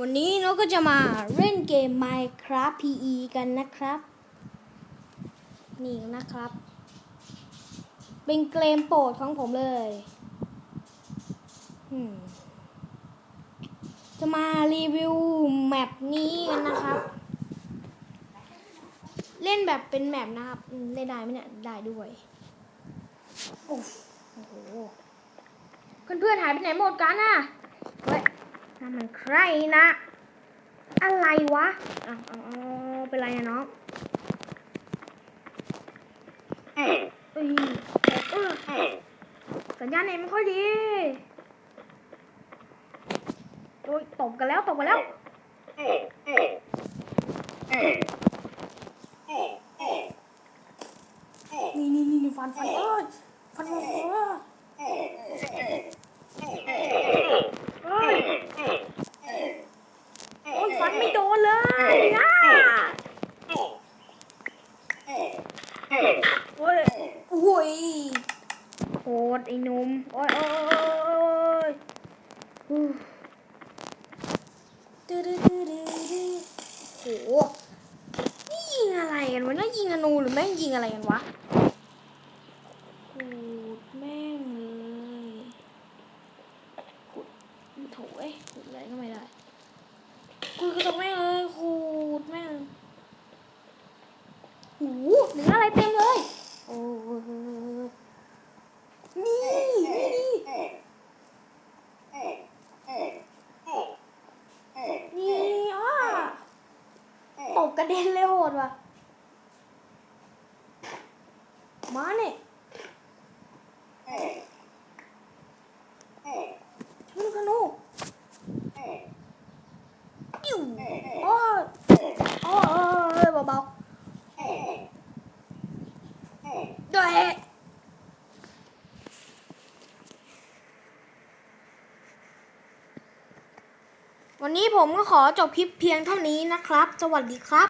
วันนี้เราก็จะมาเล่นเกม Minecraft PE กันนะครับ นี่นะครับ เป็นเกมโปรดของผมเลยจะมารีวิวแมปนี้กันนะครับ เล่นแบบเป็นแมปนะครับเล่นได้ไหมเนี่ยได้ด้วย โอ้โหเพื่อนๆหายไปไหนหมดกันน่ะ นั่นมันใครนะ อะไรวะเอาเอาเอาเป็นไรอะน้องสัญญาณเน็ตไม่ค่อยดีโอ้ยตบกันแล้วตบกันแล้วนี่นี่นี่ฟันฟันเอ้ยฟันฟันเอ้ยเอ้ยโอ้ยฟันไม่โดนเลยอะโอ้ย โอ้ยโหดไอ้หนุ่มโอ้ยโอ้ยโอ้ยตื้อตื้อตื้อตื้อโอ้โหนี่ยิงอะไรกันวะน่ายิงอนูหรือแม่งยิงอะไรกันวะขูดแม่งเลยขูดโถเอ้ยขูดอะไรก็ไม่ได้ขูดกระจกแม่งเลยขูดแม่งหูเนื้ออะไรเต็มเลย โอ้ยนี่นี่นี่อะตกกระเด็นเลยโหดว่ะ มาเนี่ยชนธนูอิ่วโอ้ยโอ้ยเบาๆด้วย วันนี้ผมก็ขอจบคลิปเพียงเท่านี้นะครับ สวัสดีครับ